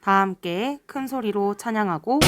다 함께 큰 소리로 찬양하고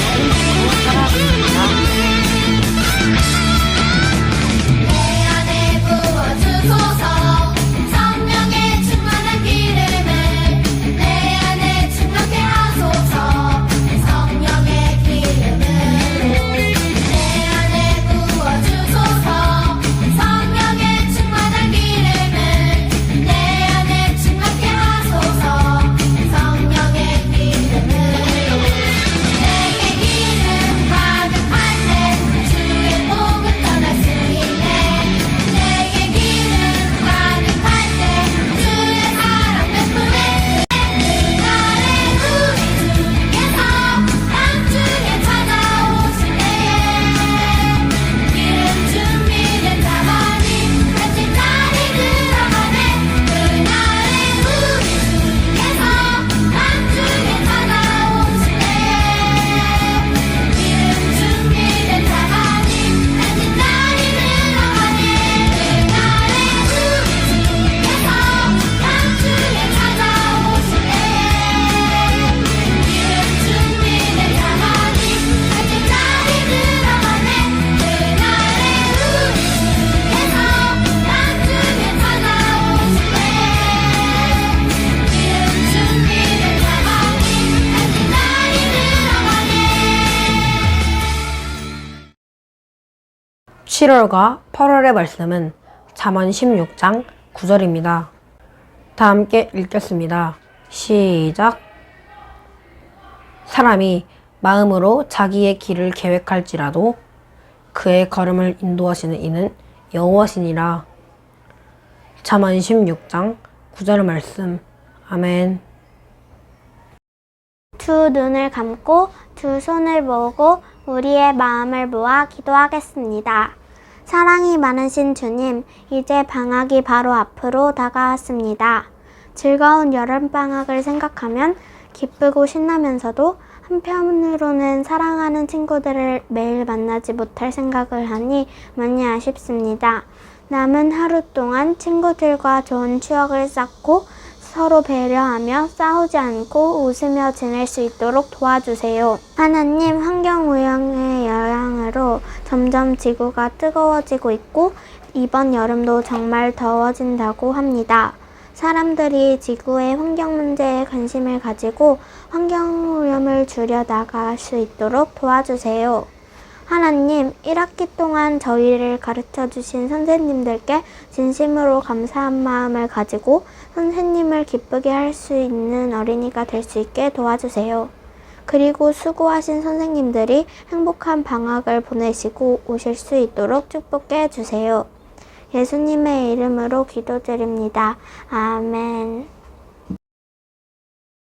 7월과 8월의 말씀은 잠언 16장 9절입니다. 다 함께 읽겠습니다. 시작. 사람이 마음으로 자기의 길을 계획할지라도 그의 걸음을 인도하시는 이는 여호와시니라. 잠언 16장 9절 말씀. 아멘. 두 눈을 감고 두 손을 모으고 우리의 마음을 모아 기도하겠습니다. 사랑이 많으신 주님, 이제 방학이 바로 앞으로 다가왔습니다. 즐거운 여름방학을 생각하면 기쁘고 신나면서도 한편으로는 사랑하는 친구들을 매일 만나지 못할 생각을 하니 많이 아쉽습니다. 남은 하루 동안 친구들과 좋은 추억을 쌓고 서로 배려하며 싸우지 않고 웃으며 지낼 수 있도록 도와주세요. 하나님, 환경오염의 영향으로 점점 지구가 뜨거워지고 있고 이번 여름도 정말 더워진다고 합니다. 사람들이 지구의 환경 문제에 관심을 가지고 환경 오염을 줄여 나갈 수 있도록 도와주세요. 하나님, 1학기 동안 저희를 가르쳐 주신 선생님들께 진심으로 감사한 마음을 가지고 선생님을 기쁘게 할 수 있는 어린이가 될 수 있게 도와주세요. 그리고 수고하신 선생님들이 행복한 방학을 보내시고 오실 수 있도록 축복해 주세요. 예수님의 이름으로 기도드립니다. 아멘.